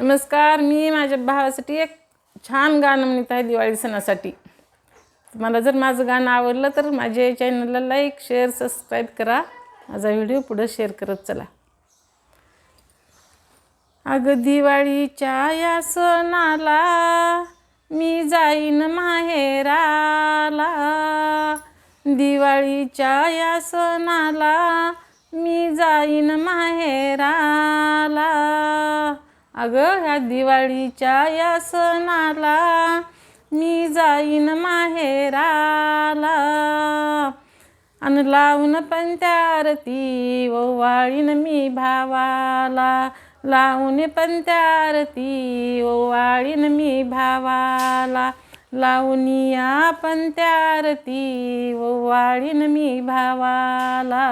नमस्कार मी माझ्या भावासाठी एक छान गाणं म्हणत आहे दिवाळी सणासाठी. मला जर माझं गाणं आवडलं तर माझ्या चॅनलला लाईक शेअर सबस्क्राईब करा. माझा व्हिडिओ पुढं शेअर करत चला. अगं दिवाळीच्या या सणाला मी जाईन माहेराला. दिवाळीच्या या सणाला मी जाईन माहेराला. अगं ह्या दिवाळीच्या या सणाला मी जाईन माहेराला. अन लावून आरती ओवाळीन मी भावाला. लावून आरती ओवाळीन मी भावाला. लावण्या पण त्या आरती ओवाळीन मी भावाला.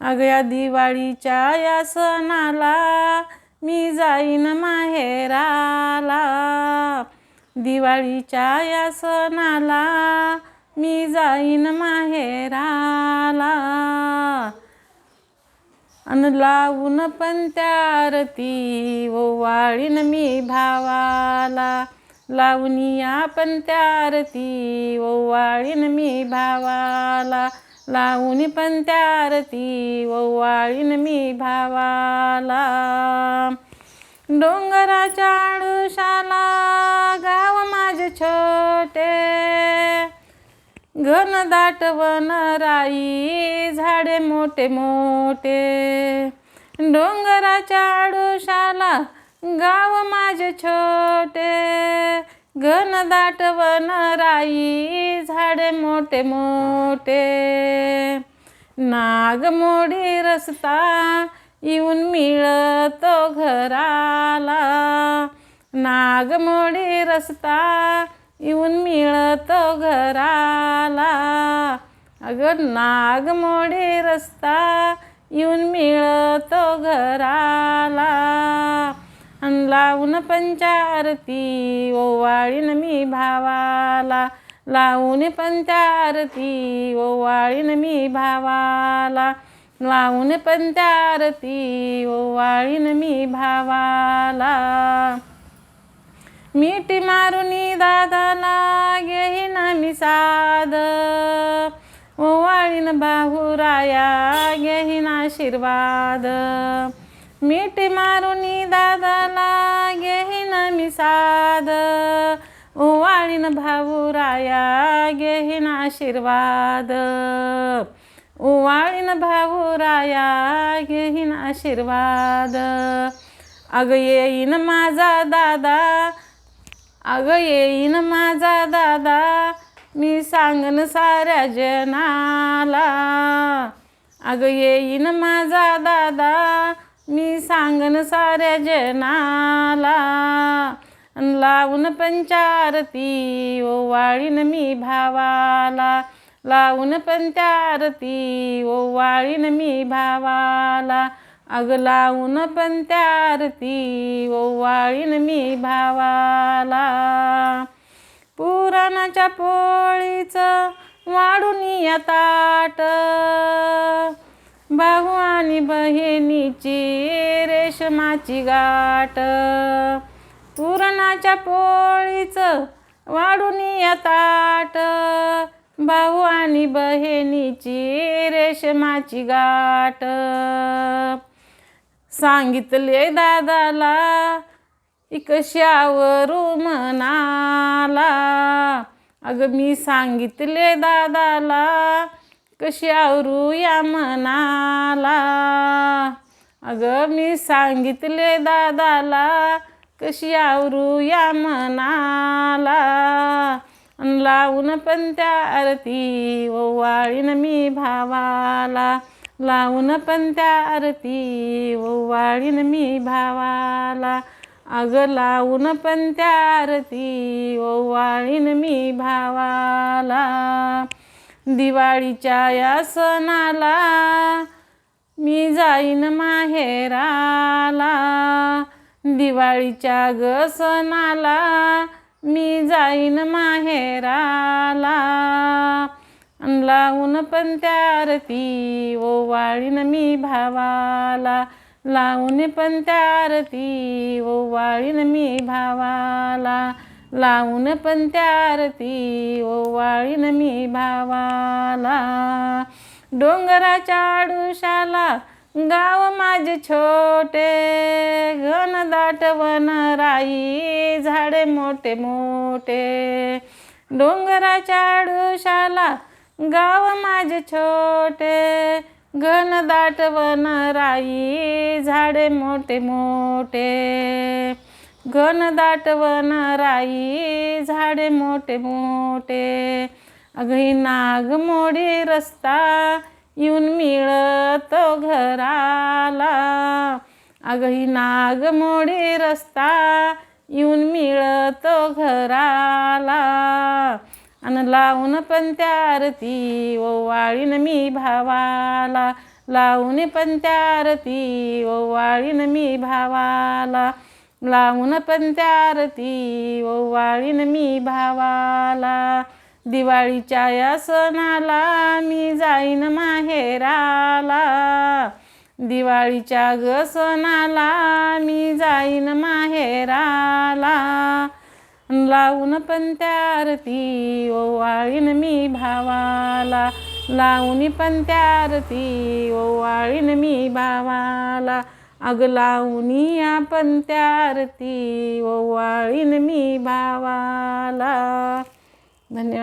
अगं या दिवाळीच्या या सणाला मी जाईन माहेराला. दिवाळीच्या या सणाला मी जाईन माहेराला. अन लावून पण त्या आरती ओवाळीन मी भावाला. लावण्या पण त्या आरती ओवाळीन मी भावाला. लावून आरती ओवाळीन मी भावाला. डोंगराच्या आडुशाला गाव माझे छोटे. घन वन राई झाडे मोठे मोठे. डोंगराच्या आडुशाला गाव माझे छोटे. घन वन राई झाडे मोठे मोठे नागमोडी रस्ता येऊन मिळतो घराला. नागमोडी रस्ता येऊन मिळतो घराला. अगं नागमोडी रस्ता येऊन मिळतो घराला. लावून पंचारती ओवाळीन मी भावाला. लावून पंचारती ओवाळीन मी भावाला. लावून पंचारती ओवाळीन मी भावाला. मिठी मारून दादाला घेईन मी साद. ओवाळीन बाहुराया घेईन आशीर्वाद. मिठी मारून दादाला घेईन मी साद. ओवाळीन भाऊराया घेईन आशीर्वाद. ओवाळीन भाऊराया घेईन आशीर्वाद. अगं येईन माझा दादा अगं येईन माझा दादा मी सांगन साऱ्या जनाला. अगं येईन माझा दादा मी सांगन साऱ्या जनाला. लावून पंचारती ओवाळीन मी भावाला. लावून पंचारती ओवाळीन मी भावाला. अग लावून पंचारती ओवाळीन मी भावाला. पुराणाच्या पोळीचं वाढून या ताट. भाऊ आणि बहिणीची रेशमाची गाठ. पुरणाच्या पोळीचं वाढून या ताट. भाऊ आणि बहिणीची रेशमाची गाठ. सांगितले दादाला कशावरू म्हणाला अगं मी सांगितले दादाला कशावरू या म्हणाला अगं मी सांगितले दादाला कशी आवरू या मनाला? लावून पण त्या आरती ओवाळीन मी भावाला. लावून पण त्या आरती ओवाळीन मी भावाला. अगं लावून पण त्या आरती ओवाळीन मी भावाला. दिवाळीच्या या सणाला मी जाईन माहेराला. दिवाळीच्या ग सणाला मी जाईन माहेराला. लावून पण त्या आरती ओवाळीन मी भावाला. लावून पण त्यारती ओवाळीन मी भावाला. लावून पण त्यारती ओवाळीन मी भावाला. डोंगराच्या आडुशाला गाव माझे छोटे घन दाटवन राई झाडे मोठे मोठे. डोंगराच्या आडुशाला गाव माझे छोटे घन दाटवन राई झाडे मोठे मोठे. घन दाटवन राई झाडे मोठे मोठे. अगही नाग मोडी रस्ता येऊन मिळतो घराला. अगही नाग मोडी रस्ता येऊन मिळतो घराला. आणि लावून पण त्यारती ओवाळीन मी भावाला. लावून पण त्यारती ओवाळीन मी भावाला. लावून पण त्यारती ओवाळीन मी भावाला. दिवाळीच्या या सणाला मी जाईन माहेराला. दिवाळीच्या ग सणाला मी जाईन माहेराला. लावून पण त्यारती ओवाळीन मी भावाला. लावून पण त्यारती ओवाळीन मी भावाला. अग लावणी आपण त्यारती ओवाळीन मी भावाला. धन्यवाद.